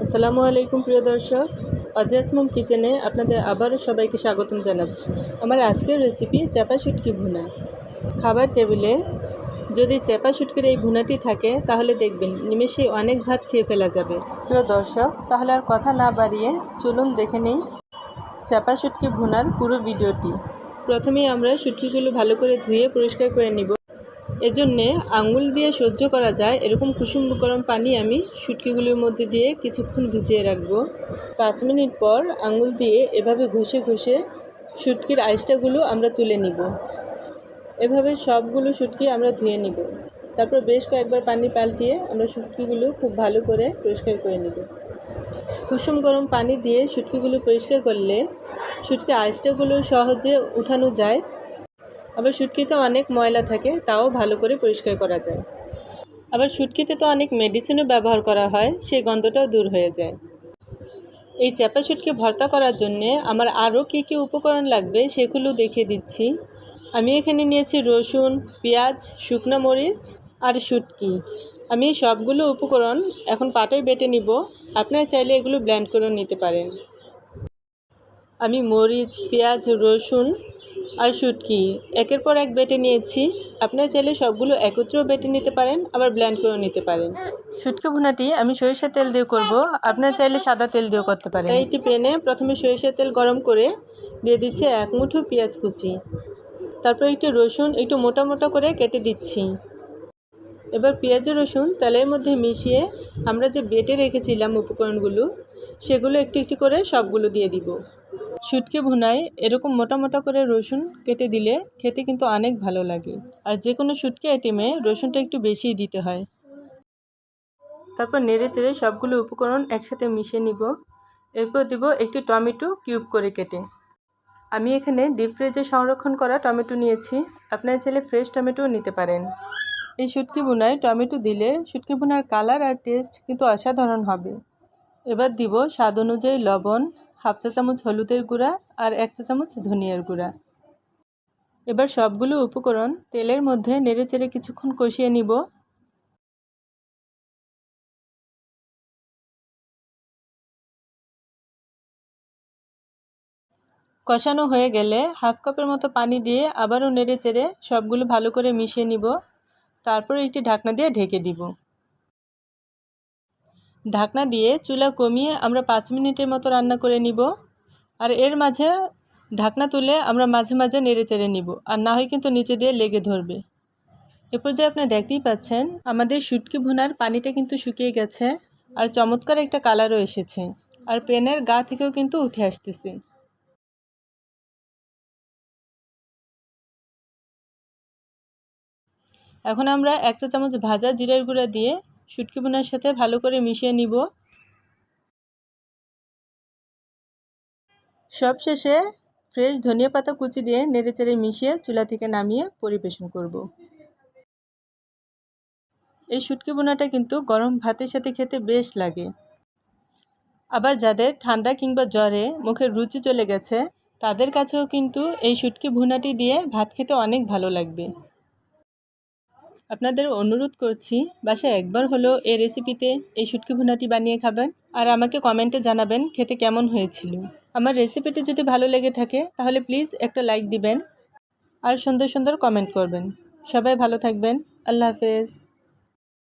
আসসালামু আলাইকুম, প্রিয় দর্শক। অজাসমম কিচেনে আপনাদের আবারও সবাইকে স্বাগতম জানাচ্ছি। আমার আজকের রেসিপি চাপা শুটকি ভুনা। খাবার টেবিলে যদি চাপা শুটকির এই ভুনাটি থাকে, তাহলে দেখবেন নিমেষেই অনেক ভাত খেয়ে ফেলা যাবে। প্রিয় দর্শক, তাহলে আর কথা না বাড়িয়ে চলুন দেখে নিই চাপা শুটকি ভুনার পুরো ভিডিওটি। প্রথমেই আমরা শুটকিগুলো ভালো করে ধুয়ে পরিষ্কার করে নিব। এজন্যে আঙুল দিয়ে সহ্য করা যায়, এরকম কুসুম গরম পানি আমি শুটকিগুলোর মধ্যে দিয়ে কিছুক্ষণ ভিজিয়ে রাখব। পাঁচ মিনিট পর আঙুল দিয়ে এভাবে ঘষে ঘষে শুটকির আইসটাগুলো আমরা তুলে নিব। এভাবে সবগুলো শুটকি আমরা ধুয়ে নিব। তারপর বেশ কয়েকবার পানি পাল্টিয়ে আমরা শুটকিগুলো খুব ভালো করে পরিষ্কার করে নিব। কুসুম গরম পানি দিয়ে শুটকিগুলো পরিষ্কার করলে শুটকি আইসটাগুলো সহজে উঠানো যায়। আবার শুটকিতে অনেক ময়লা থাকে, তাও ভালো করে পরিষ্কার করা যায়। আবার শুটকিতে তো অনেক মেডিসিনও ব্যবহার করা হয় সেই গন্ধটাও দূর হয়ে যায়। এই চ্যাপা শুটকি ভর্তা করার জন্যে আমার আরও কী কী উপকরণ লাগবে সেগুলো দেখিয়ে দিচ্ছি। আমি এখানে নিয়েছি রসুন, পেঁয়াজ, শুকনো মরিচ আর শুটকি আমি সবগুলো উপকরণ এখন পাটায় বেটে নিব, আপনারা চাইলে এগুলো ব্ল্যান্ড করে নিতে পারেন। আমি মরিচ, পেঁয়াজ, রসুন আর শুটকি একের পর এক বেটে নিয়েছি। আপনার চাইলে সবগুলো একত্রেও বেটে নিতে পারেন আবার ব্ল্যান্ড করেও নিতে পারেন। শুটকি ভুনাটি আমি সরিষার তেল দিয়ে করব আপনার চাইলে সাদা তেল দিয়েও করতে পারেন। এইটি প্যানে প্রথমে সরিষার তেল গরম করে দিয়ে দিচ্ছি এক মুঠো পেঁয়াজ কুচি। তারপর একটু রসুন একটু মোটা মোটা করে কেটে দিচ্ছি। এবার পেঁয়াজ রসুন তেলের মধ্যে মিশিয়ে আমরা যে বেটে রেখেছিলাম উপকরণগুলো সেগুলো একটু একটু করে সবগুলো দিয়ে দিব। শুটকি ভুনায় এরকম মোটা মোটা করে রসুন কেটে দিলে খেতে কিন্তু অনেক ভালো লাগে। আর যে কোনো শুটকি আইটেমে রসুনটা একটু বেশিই দিতে হয়। তারপর নেড়ে চেড়ে সবগুলো উপকরণ একসাথে মিশিয়ে নিব। এরপর দিব একটি টমেটো কিউব করে কেটে। আমি এখানে ডিপ ফ্রিজে সংরক্ষণ করা টমেটো নিয়েছি। আপনার চাইলে ফ্রেশ টমেটোও নিতে পারেন। এই শুটকি বুনায় টমেটো দিলে শুটকি বুনার কালার আর টেস্ট কিন্তু অসাধারণ হবে। এবার দিব স্বাদ অনুযায়ী লবণ হাফ চা চামচ হলুদের গুঁড়া আর এক চা চামচ ধনিয়ার গুঁড়া। এবার সবগুলো উপকরণ তেলের মধ্যে নেড়ে চেড়ে কিছুক্ষণ কষিয়ে নিব। কষানো হয়ে গেলে হাফ কাপের মতো পানি দিয়ে আবারও নেড়ে চেড়ে সবগুলো ভালো করে মিশিয়ে নিব। তারপর একটি ঢাকনা দিয়ে ঢেকে দিব। ঢাকনা দিয়ে চুলা কমিয়ে আমরা পাঁচ মিনিটের মতো রান্না করে নিব। আর এর মাঝে ঢাকনা তুলে আমরা মাঝে মাঝে নেড়ে চেড়ে নিব। আর না হয় কিন্তু নিচে দিয়ে লেগে ধরবে। এরপর যে আপনি দেখতেই পাচ্ছেন, আমাদের শুটকি ভুনার পানিটা কিন্তু শুকিয়ে গেছে আর চমৎকার একটা কালারও এসেছে। আর পেনের গা থেকেও কিন্তু উঠে আসতেছে। এখন আমরা এক চামচ ভাজা জিরের গুঁড়া দিয়ে শুটকি বোনার সাথে ভালো করে মিশিয়ে নিব। সব শেষে ফ্রেশ ধনিয়া পাতা কুচি দিয়ে নেড়ে চেড়ে মিশিয়ে চুলা থেকে নামিয়ে পরিবেশন করব। এই শুটকি বোনাটা কিন্তু গরম ভাতের সাথে খেতে বেশ লাগে। আবার যাদের ঠান্ডা কিংবা জ্বরে মুখের রুচি চলে গেছে, তাদের কাছেও কিন্তু এই শুটকি ভুনাটি দিয়ে ভাত খেতে অনেক ভালো লাগবে। আপনাদের অনুরোধ করছি, বাসায় একবার হলো এই রেসিপিতে এই শুটকি ভুনাটি বানিয়ে খাবেন আর আমাকে কমেন্টে জানাবেন খেতে কেমন হয়েছিল। আমার রেসিপিটি যদি ভালো লেগে থাকে, তাহলে প্লিজ একটা লাইক দিবেন আর সুন্দর সুন্দর কমেন্ট করবেন। সবাই ভালো থাকবেন। আল্লাহ হাফেজ।